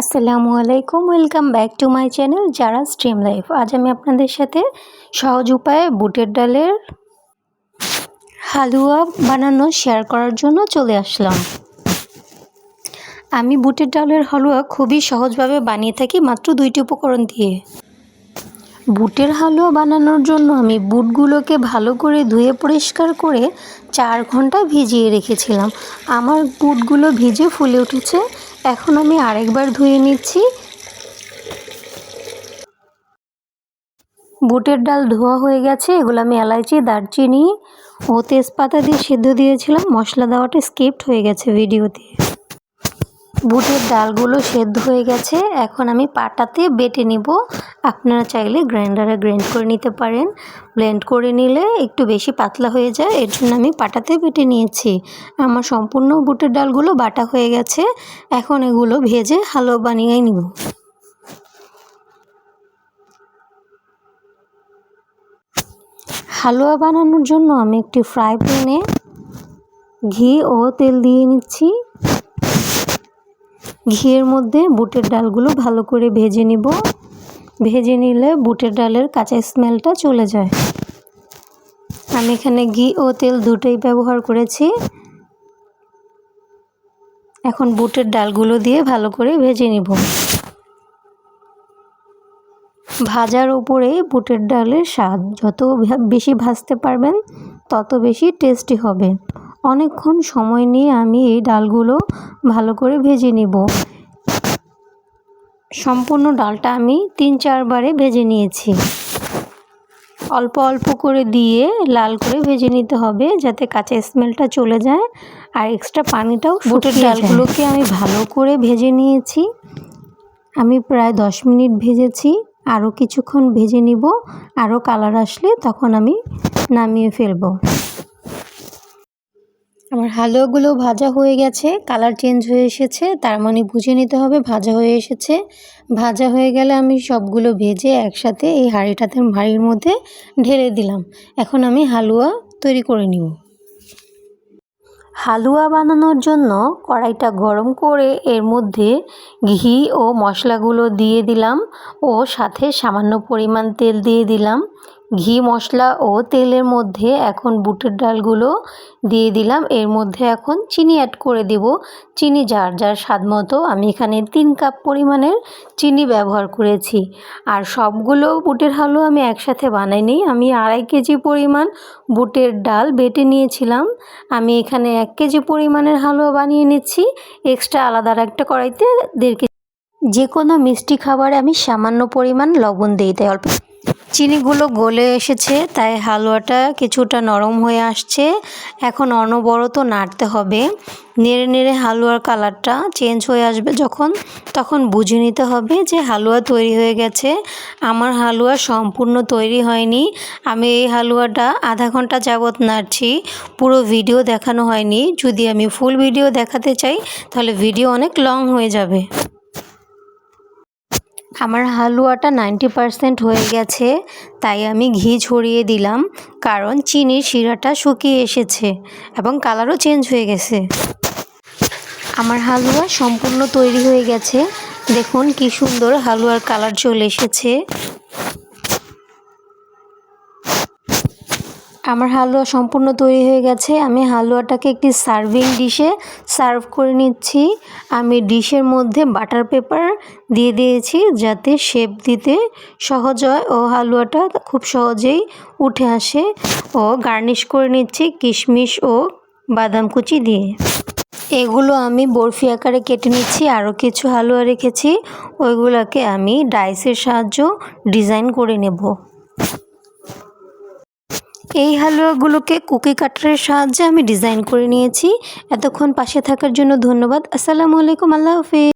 আসসালামু আলাইকুম, welcome back to my channel যারা স্ট্রিম লাইফ। আজ আমি আপনাদের সাথে সহজ উপায়ে বুটের ডালের হালুয়া বানানো শেয়ার করার জন্য চলে আসলাম। আমি বুটের ডালের হালুয়া খুবই সহজভাবে বানিয়ে থাকি মাত্র দুইটি উপকরণ দিয়ে। বুটের হালুয়া বানানোর জন্য আমি বুটগুলোকে ভালো করে ধুয়ে পরিষ্কার করে চার ঘণ্টা ভিজিয়ে রেখেছিলাম। আমার বুটগুলো ভিজে ফুলে উঠেছে। এখন আমি আরেকবার ধুয়ে নিচ্ছি। বুটের ডাল ধোয়া হয়ে গেছে, এগুলো আমি এলাইচি, দারচিনি ও তেজপাতা দিয়ে সেদ্ধ দিয়েছিলাম। মশলা দেওয়াটা স্কিপ্ট হয়ে গেছে ভিডিওতে। বুটের ডালগুলো সেদ্ধ হয়ে গেছে। এখন আমি পাটাতে বেটে নিব। আপনারা চাইলে গ্রাইন্ডারে গ্রাইন্ড করে নিতে পারেন। ব্লেন্ড করে নিলে একটু বেশি পাতলা হয়ে যায়। এর জন্য আমি পাটাতে বেটে নিয়েছি। আমার সম্পূর্ণ বুটের ডালগুলো বাটা হয়ে গেছে। এখন এগুলো ভেজে হালুয়া বানিয়ে নিব। হালুয়া বানানোর জন্য আমি একটি ফ্রাই প্যানে ঘি ও তেল দিয়ে নিচ্ছি। ঘিয়ের মধ্যে বুটের ডালগুলো ভালো করে ভেজে নিব। ভেজে নিলে বুটের ডালের কাঁচা স্মেলটা চলে যায়। আমি এখানে ঘি ও তেল দুটোই ব্যবহার করেছি। এখন বুটের ডালগুলো দিয়ে ভালো করে ভেজে নিব। ভাজার উপরে বুটের ডালের স্বাদ যত বেশি ভাজতে পারবেন, তত বেশি টেস্টি হবে। অনেকক্ষণ সময় নিয়ে আমি এই ডালগুলো ভালো করে ভেজে নিব। সম্পূর্ণ ডালটা আমি তিন চারবারে ভেজে নিয়েছি। অল্প অল্প করে দিয়ে লাল করে ভেজে নিতে হবে যাতে কাঁচা স্মেলটা চলে যায় আর এক্সট্রা পানিটাও বুটের ডালগুলোকে আমি ভালো করে ভেজে নিয়েছি। আমি প্রায় দশ মিনিট ভেজেছি। আরও কিছুক্ষণ ভেজে নিব। আরও কালার আসলে তখন আমি নামিয়ে ফেলব। আমার হালুয়াগুলো ভাজা হয়ে গেছে কালার চেঞ্জ হয়ে এসেছে, তার মানে বুঝে নিতে হবে ভাজা হয়ে এসেছে। ভাজা হয়ে গেলে আমি সবগুলো ভেজে একসাথে এই হাঁড়িটাতে, হাঁড়ির মধ্যে ঢেলে দিলাম। এখন আমি হালুয়া তৈরি করে নিব। হালুয়া বানানোর জন্য কড়াইটা গরম করে এর মধ্যে ঘি ও মশলাগুলো দিয়ে দিলাম ও সাথে সামান্য পরিমাণ তেল দিয়ে দিলাম। ঘি, মশলা ও তেলের মধ্যে এখন বুটের ডালগুলো দিয়ে দিলাম। এর মধ্যে এখন চিনি অ্যাড করে দেব। চিনি যার যার স্বাদ মতো। আমি এখানে তিন কাপ পরিমাণের চিনি ব্যবহার করেছি। আর সবগুলো বুটের হালুয়া আমি একসাথে বানাইনি আমি আড়াই কেজি পরিমাণ বুটের ডাল বেটে নিয়েছিলাম। আমি এখানে এক কেজি পরিমাণের হালুয়া বানিয়ে নিচ্ছি। এক্সট্রা আলাদা একটা কড়াইতে দেড় কেজি। যে কোনো মিষ্টি খাবারে আমি সামান্য পরিমাণ লবণ দিই। তাই অল্প চিনিগুলো গলে এসেছে, তাই হালুয়াটা কিছুটা নরম হয়ে আসছে। এখন অনবরত নাড়তে হবে। নেড়ে নেড়ে হালুয়ার কালারটা চেঞ্জ হয়ে আসবে যখন, তখন বুঝে নিতে হবে যে হালুয়া তৈরি হয়ে গেছে। আমার হালুয়া সম্পূর্ণ তৈরি হয়নি। আমি এই হালুয়াটা আধা ঘণ্টা যাবৎ নাড়ছি। পুরো ভিডিও দেখানো হয়নি। যদি আমি ফুল ভিডিও দেখাতে চাই, তাহলে ভিডিও অনেক লং হয়ে যাবে। আমার হালুয়াটা নাইনটি পারসেন্ট হয়ে গেছে, তাই আমি ঘি ছড়িয়ে দিলাম, কারণ চিনির শিরাটা শুকিয়ে এসেছে এবং কালারও চেঞ্জ হয়ে গেছে। আমার হালুয়া সম্পূর্ণ তৈরি হয়ে গেছে, দেখুন কি সুন্দর হালুয়ার কালার চলে এসেছে। আমার হালুয়া সম্পূর্ণ তৈরি হয়ে গেছে। আমি হালুয়াটাকে একটি সার্ভিং ডিশে সার্ভ করে নিচ্ছি। আমি ডিশের মধ্যে বাটার পেপার দিয়ে দিয়েছি যাতে শেপ দিতে সহজ হয় ও হালুয়াটা খুব সহজেই উঠে আসে। ও গার্নিশ করে নিচ্ছি কিশমিশ ও বাদাম কুচি দিয়ে। এগুলো আমি বরফি আকারে কেটে নিচ্ছি, আরও কিছু হালুয়া রেখেছি। ওইগুলোকে আমি ডাইসের সাহায্য ডিজাইন করে নেব। এই হালুয়াগুলোকে কুকি কাটারের সাহায্যে আমি ডিজাইন করে নিয়েছি। এতক্ষণ পাশে থাকার জন্য ধন্যবাদ। আসসালামু আলাইকুম, আল্লাহ হাফিজ।